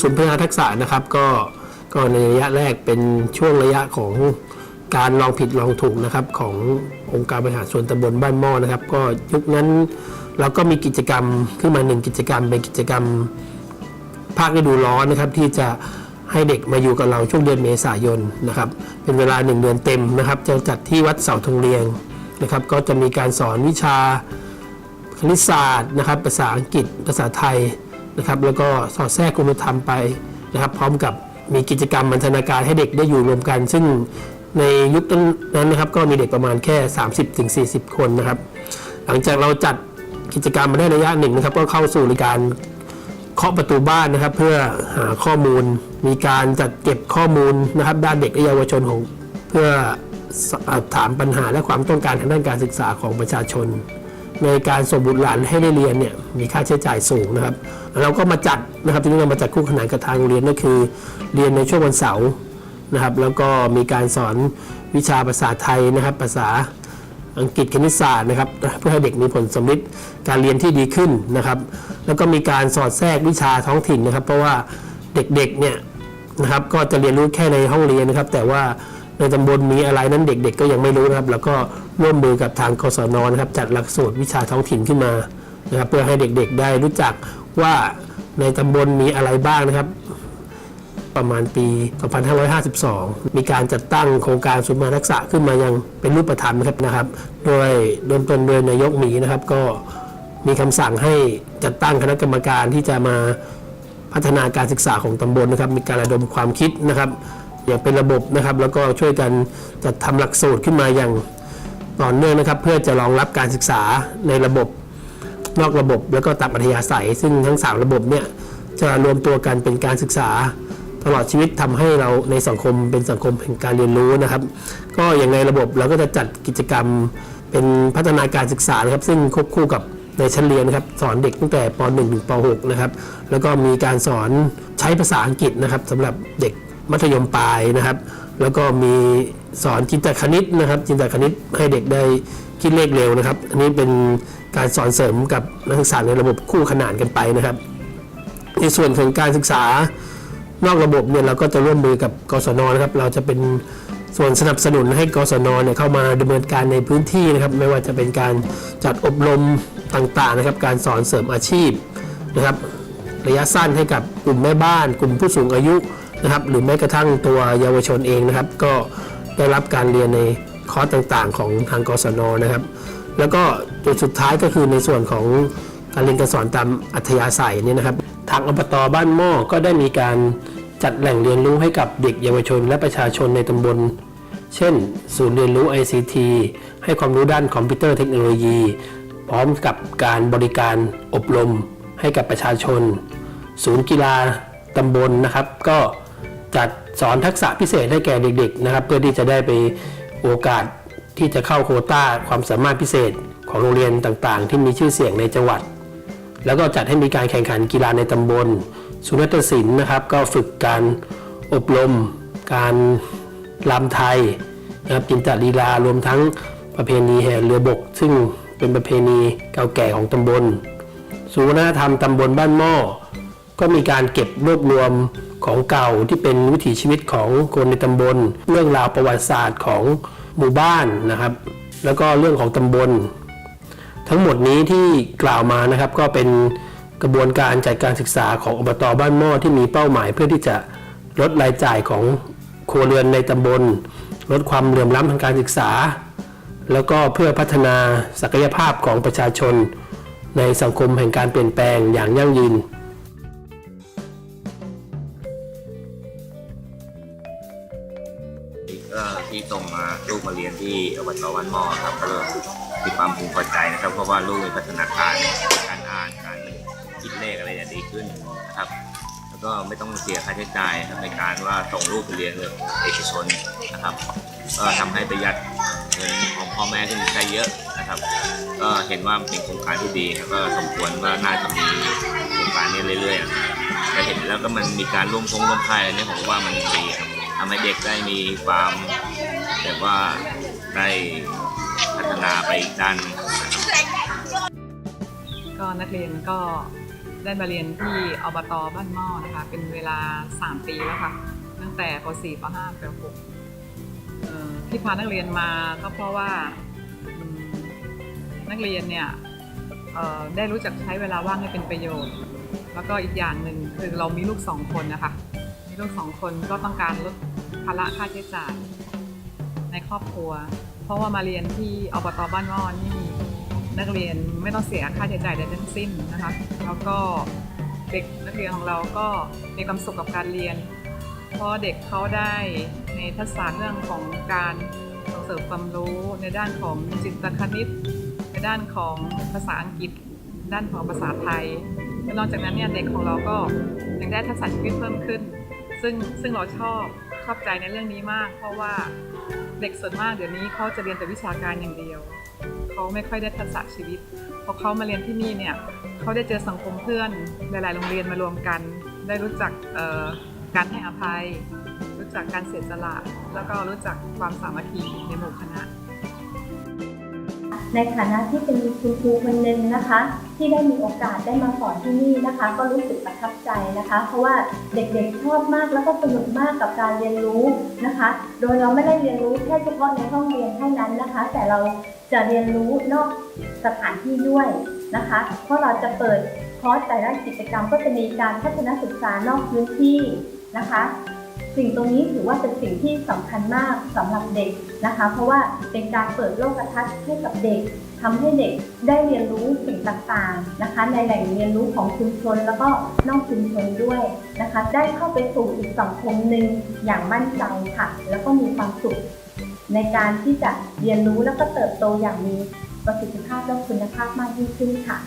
ศูนย์พัฒนาทักษะนะครับก็ก็ในระยะแรกเป็นช่วงระยะของการลองผิดลองถูกนะครับขององค์การบริหารส่วนตำบลบ้านหม้อนะครับ ก็ยุคนั้นเราก็มีกิจกรรมขึ้นมาหนึ่งกิจกรรม เป็นกิจกรรมภาคฤดูร้อนนะครับ ที่จะให้เด็กมาอยู่กับเราช่วงเดือนเมษายนนะครับ เป็นเวลาหนึ่งเดือนเต็มนะครับ จะจัดที่วัดเสาธงเลียงนะครับ ก็จะมีการสอนวิชาคณิตศาสตร์นะครับ ภาษาอังกฤษภาษาไทย นะครับแล้วก็สอดแทรกคุณธรรมไปนะครับพร้อมกับมีกิจกรรมบรรณาการให้เด็กได้อยู่รวมกัน ซึ่งในยุคนั้นนะครับก็มีเด็กประมาณแค่ 30-40 คนนะครับ หลังจากเราจัดกิจกรรมมาได้ระยะหนึ่งนะครับ ก็เข้าสู่ในการเคาะประตูบ้านนะครับ เพื่อหาข้อมูล มีการจัดเก็บข้อมูลนะครับ ด้านเด็กและเยาวชนของ เพื่อถามปัญหาและความต้องการทางด้านการศึกษาของประชาชน ในการส่งบุตรหลานให้ได้เรียนเนี่ยมีค่าใช้จ่ายสูงนะครับ เราก็มาจัดนะครับที่นี่เรามาจัดคู่ขนานกับทางโรงเรียนก็คือ เรียนในช่วงวันเสาร์นะครับ แล้วก็มีการสอนวิชาภาษาไทยนะครับ ภาษาอังกฤษคณิตศาสตร์นะครับ เพื่อให้เด็กมีผลสำลิดการเรียนที่ดีขึ้นนะครับ แล้วก็มีการสอดแทรกวิชาท้องถิ่นนะครับ เพราะว่าเด็กๆเนี่ยนะครับก็จะเรียนรู้แค่ในห้องเรียนนะครับ แต่ว่า ในตำบลมีอะไรนั้นเด็กๆ ก็ยังไม่รู้นะครับ แล้วก็ร่วมมือกับทางกศนนะครับ จัดหลักสูตรวิชาท้องถิ่นขึ้นมานะครับเพื่อให้เด็กๆได้รู้จักว่าในตำบลมีอะไรบ้างนะครับ ประมาณปี 2552 มีการจัดตั้งโครงการศูนย์มาทักษะขึ้นมายังเป็นรูปธรรมนะครับนะครับ โดยเริ่มต้นโดยนายกหมีนะครับ ก็มีคำสั่งให้จัดตั้งคณะกรรมการที่จะมาพัฒนาการศึกษาของตำบลนะครับ มีการระดมความคิดนะครับ อย่างเป็นระบบนะครับ แล้วก็ช่วยกันจัดทำหลักสูตรขึ้นมาอย่างต่อเนื่องนะครับ เพื่อจะรองรับการศึกษาในระบบ นอกระบบแล้วก็ตามอัธยาศัย ซึ่งทั้ง 3 ระบบเนี่ยจะรวมตัวกันเป็นการศึกษาตลอดชีวิตทำให้เราในสังคมเป็นสังคมแห่งการเรียนรู้นะครับ ก็อย่างในระบบเราก็จะจัดกิจกรรมเป็นพัฒนาการศึกษานะครับ ซึ่งควบคู่กับในชั้นเรียนนะครับสอนเด็กตั้งแต่ป .1 ถึงป .6 นะครับแล้วก็มีการสอนใช้ภาษาอังกฤษนะครับสำหรับเด็ก มัธยมปลายนะครับ แล้วก็มีสอนจินตคณิตนะครับ จินตคณิตให้เด็กได้คิดเลขเร็วนะครับ อันนี้เป็นการสอนเสริมกับนักศึกษาในระบบคู่ขนานกันไปนะครับ ในส่วนของการศึกษานอกระบบเนี่ยเราก็จะร่วมมือกับกศนนะครับ เราจะเป็นส่วนสนับสนุนให้กศนเนี่ยเข้ามาดำเนินการในพื้นที่นะครับ ไม่ว่าจะเป็นการจัดอบรมต่างๆนะครับ การสอนเสริมอาชีพนะครับ ระยะสั้นให้กับกลุ่มแม่บ้าน กลุ่มผู้สูงอายุ นะครับหรือแม้กระทั่งตัวเยาวชนเองนะครับ ก็ได้รับการเรียนในคอร์สต่างๆ ของทางกศนนะครับ แล้วก็จุดสุดท้ายก็คือในส่วนของการเรียนการสอนตามอัธยาศัยนี่นะครับ ทางอบตบ้านหม้อก็ได้มีการจัดแหล่งเรียนรู้ให้กับเด็กเยาวชน และประชาชนในตำบล เช่น ศูนย์เรียนรู้ ICT ให้ความรู้ด้านคอมพิวเตอร์เทคโนโลยี พร้อมกับการบริการอบรมให้กับประชาชน ศูนย์กีฬาตำบลนะครับ ก็ จัดสอนทักษะพิเศษให้แก่เด็กๆนะครับ เพื่อที่จะได้ไปโอกาสที่จะเข้าโคต้าความสามารถพิเศษของโรงเรียนต่างๆ ที่มีชื่อเสียงในจังหวัด แล้วก็จัดให้มีการแข่งขันกีฬาในตำบล สุนัตศิลป์นะครับ ก็ฝึกการอบรม การลำไทยนะครับจินตลีลารวมทั้งประเพณีแห่เรือบก ซึ่งเป็นประเพณีเก่าแก่ของตำบลศูนย์วัฒนธรรมตำบลบ้านหม้อก็มีการเก็บรวบรวม ของเก่าที่เป็นวิถีชีวิตของคนในตำบล เรื่องราวประวัติศาสตร์ของหมู่บ้านนะครับ แล้วก็เรื่องของตำบล ทั้งหมดนี้ที่กล่าวมานะครับก็เป็นกระบวนการจัดการศึกษาของอบตบ้านหม้อที่มีเป้าหมายเพื่อที่จะลดรายจ่ายของครัวเรือนในตำบล ลดความเหลื่อมล้ำทางการศึกษา แล้วก็เพื่อพัฒนาศักยภาพของประชาชน ในสังคมแห่งการเปลี่ยนแปลงอย่างยั่งยืน ที่ส่งมาลูกมาเรียนที่อบตวันมอครับก็มีความภูมิใจนะครับ เพราะว่าลูกมีพัฒนาการการอ่านการคิดเลขอะไรเนี่ยดีขึ้นนะครับ แล้วก็ไม่ต้องเสียค่าใช้จ่ายนะครับในการว่าส่งลูกไปเรียนเอกชนนะครับ ก็ทำให้ประหยัดเงินของพ่อแม่ขึ้นได้เยอะนะครับ ก็เห็นว่าเป็นโครงการที่ดีแล้วก็สมควรว่าน่าจะมีโครงการนี้เรื่อยๆแต่เห็นแล้วก็มันมีการร่วมทงร่วมค่ายอะไรเนี่ยผมว่ามันดีครับ ทำให้เด็กได้มีความแบบว่าได้พัฒนาไปอีกด้านหนึ่งนก็นักเรียนก็ได้มาเรียนที่อบตบ้านหม้อนะคะ เป็นเวลา 3 ปีแล้วค่ะ ตั้งแต่ป .4 ป .5 ป .6 ที่พานักเรียนมาก็เพราะว่านักเรียนเนี่ยได้รู้จักใช้เวลาว่างให้เป็นประโยชน์ แล้วก็อีกอย่างหนึ่งคือเรามีลูกสองคนนะคะ มีลูกสองคนก็ต้องการลดภาระค่าใช้จ่ายในครอบครัว เพราะว่ามาเรียนที่อบตบ้านม้อนี่นักเรียนไม่ต้องเสียค่าใช้จ่ายใดทั้งสิ้นนะคะ แล้วก็เด็กนักเรียนของเราก็มีความสุขกับการเรียน เพราะเด็กเขาได้ในทักษะเรื่องของการส่งเสริมความรู้ในด้านของจิตคณิต ในด้านของภาษาอังกฤษ ด้านของภาษาไทยและนอกจากนั้นเนี่ยเด็กของเราก็ยังได้ทักษะชีวิตเพิ่มขึ้น ซึ่งซึ่งเราชอบชอบใจในเรื่องนี้มาก เพราะว่าเด็กส่วนมากเดี๋ยวนี้เขาจะเรียนแต่วิชาการอย่างเดียวเขาไม่ค่อยได้ทักษะชีวิตพอเขามาเรียนที่นี่เนี่ยเขาได้เจอสังคมเพื่อนหลาย ๆ โรงเรียนมารวมกัน ได้รู้จักการให้อภัย รู้จักการเสียสละแล้วก็รู้จักความสามัคคีในหมู่คณะ ในฐานะที่เป็นคุณครูคนหนึ่งนะคะ ที่ได้มีโอกาสได้มาสอนที่นี่นะคะ ก็รู้สึกประทับใจนะคะ เพราะว่าเด็กๆชอบมากแล้วก็สนุกมากกับการเรียนรู้นะคะ โดยเราไม่ได้เรียนรู้แค่เฉพาะในห้องเรียนเท่านั้นนะคะ แต่เราจะเรียนรู้นอกสถานที่ด้วยนะคะ เพราะเราจะเปิดคอร์สแต่ละกิจกรรมก็จะมีการพัฒนาศึกษานอกพื้นที่นะคะ สิ่งตรงนี้ถือว่าเป็นสิ่งที่สำคัญมากสำหรับเด็กนะคะ เพราะว่าเป็นการเปิดโลกทัศน์ให้กับเด็กทำให้เด็กได้เรียนรู้สิ่งต่างๆนะคะ ในแหล่งเรียนรู้ของชุมชนแล้วก็นอกชุมชนด้วยนะคะ ได้เข้าไปสู่อีกสังคมหนึ่งอย่างมั่นใจค่ะ แล้วก็มีความสุขในการที่จะเรียนรู้แล้วก็เติบโตอย่างมีประสิทธิภาพและคุณภาพมากยิ่งขึ้นค่ะ